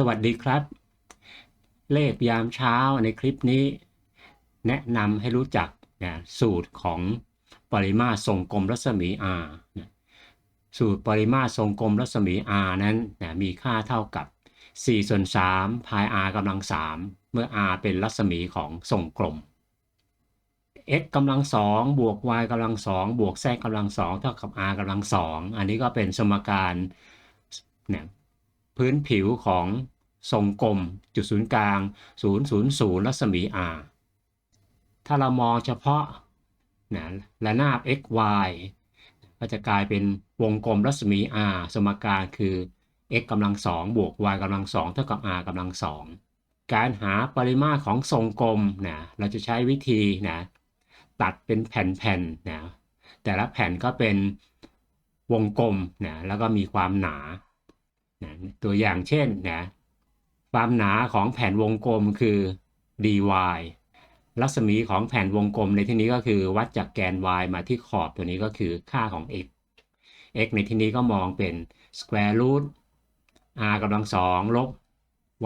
สวัสดีครับ เลขยามเช้าในคลิปนี้ แนะนำให้รู้จักนะสูตรของปริมาตรทรงกลมรัศมี r นะสูตรปริมาตรทรงกลมรัศมี r นั้นนะมีค่าเท่ากับ4ส่วน3พาย r กำลัง 3 เมื่อ r เป็นรัศมีของทรงกลม x กำลังสองบวก y กำลังสองบวก z กำลังสองเท่ากับ r กำลังสองอันนี้ก็เป็นสมการเนี่ยพื้นผิวของ ทรงกลม จุดศูนย์กลาง 0 0 0 รัศมี r ถ้าเรามองเฉพาะนะระนาบ x y ก็จะกลายเป็นวงกลมรัศมี r สมการคือ x กำลังสองบวก y กำลังสองเท่ากับ r กำลังสองการหาปริมาตรของทรงกลมนะเราจะใช้วิธีนะตัดเป็นแผ่นๆนะแต่ละแผ่นก็เป็นวงกลมนะแล้วก็มีความหนานะตัวอย่างเช่นนะ ความหนาของแผ่นวงกลมคือ dy รัศมีของแผ่นวงกลมในที่นี้ก็คือวัดจากแกน y มาที่ขอบตัวนี้ก็คือค่าของ x x ในที่นี้ก็มองเป็น square root r กำลังสองลบ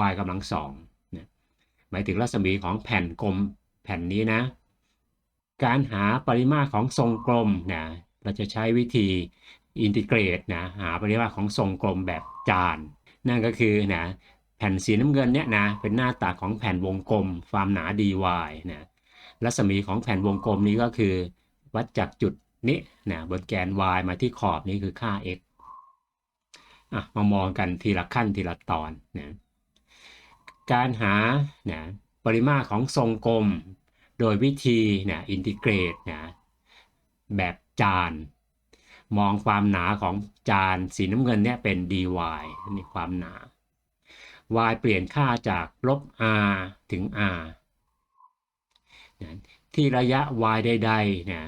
y กำลังสองหมายถึงรัศมีของแผ่นกลมแผ่นนี้นะ การหาปริมาตรของทรงกลมนะเราจะใช้วิธีอินทิเกรตนะหาปริมาตรของทรงกลมแบบจาน นั่นก็คือนะ แผ่นสีน้ำเงินเนี่ยนะเป็นหน้าตัดของแผ่นวงกลมความหนา dy นะรัศมีของแผ่นวงกลมนี้ก็คือ วัดจากจุดนี้นะบนแกน y มาที่ขอบนี้คือค่า x อะมามองกันทีละขั้นทีละตอนนะการหานะปริมาตรของทรงกลม โดยวิธีนะอินทิเกรตนะแบบจาน มองความหนาของจานสีน้ำเงินเนี่ยเป็น dy นี่ความหนา y เปลี่ยนค่าจากลบ r ถึง r นะที่ระยะ y ใดๆนะ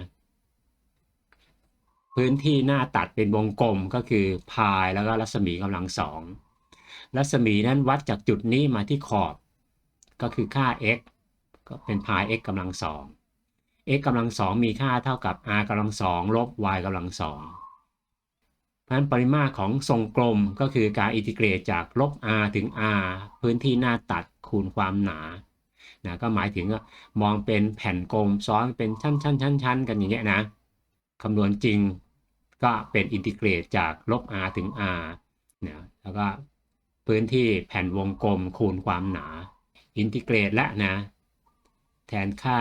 พื้นที่หน้าตัดเป็นวงกลมก็คือพายแล้วก็รัศมีกำลังสองรัศมีนั้นวัดจากจุดนี้มาที่ขอบ ก็คือค่า x ก็เป็นพาย x กำลังสอง x กำลังสองมีค่าเท่ากับ r กำลังสองลบ y กำลังสอง นั้นปริมาตรของทรงกลมก็คือการอินทิเกรตจากลบ r ถึง r พื้นที่หน้าตัดคูณความหนานะก็หมายถึงมองเป็นแผ่นกลมซ้อนเป็นชั้นๆๆๆกันอย่างเงี้ยนะคำนวณจริงก็เป็นอินทิเกรตจากลบ r ถึง r นะแล้วก็พื้นที่แผ่นวงกลมคูณความหนา อินทิเกรตและนะแทนค่า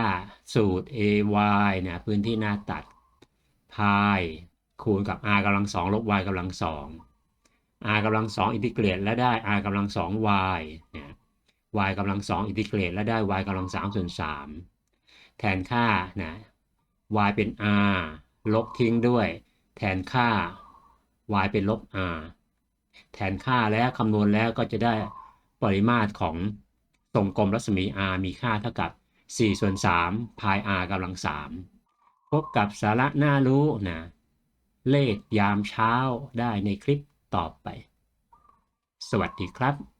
สูตร ay นะพื้นที่หน้าตัดพาย คูณกับ r กำลังสองลบ y กำลังสอง r กำลังสองอินทิเกรตและได้ r กำลังสอง y นะ y กำลังสองอินทิเกรตและได้ y กำลังสามส่วนสามแทนค่านะ y เป็น r ลบทิ้งด้วย แทนค่า y เป็นลบ r แทนค่าแล้วคำนวณแล้วก็จะได้ปริมาตรของทรงกลมรัศมี r มีค่าเท่ากับ4ส่วน3พาย r กำลัง3พบกับสาระน่ารู้นะ เลขยามเช้าได้ในคลิปต่อไป สวัสดีครับ